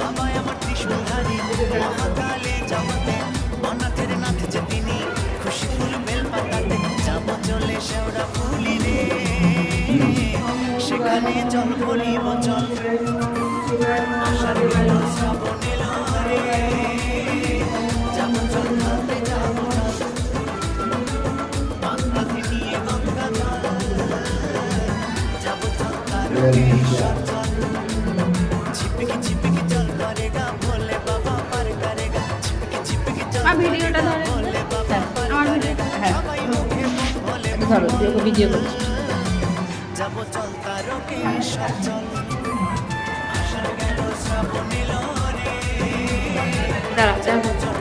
বাবা আমার ত্রিশূলধারী মহাকালে জগতে অনাথের নাথ যে তিনি খুশি ফুল বেল পাতাতে যাব চলে শেওড়া ফুলি রে। সেখানে জল ভরিব জল আষাঢ় গেল শ্রাবণ এলো রে যাব জল ঢালতে যাব নিয়ে গঙ্গা জল যাব জল তারকেশ্বর ভিডিওটা ধরে আমার ভিডিওটা হ্যাঁ ধরো ভিডিও করছিস যাব চল তারকেশ্বর জল আষাঢ় গেল শ্রাবণ এলো রে দাঁড়া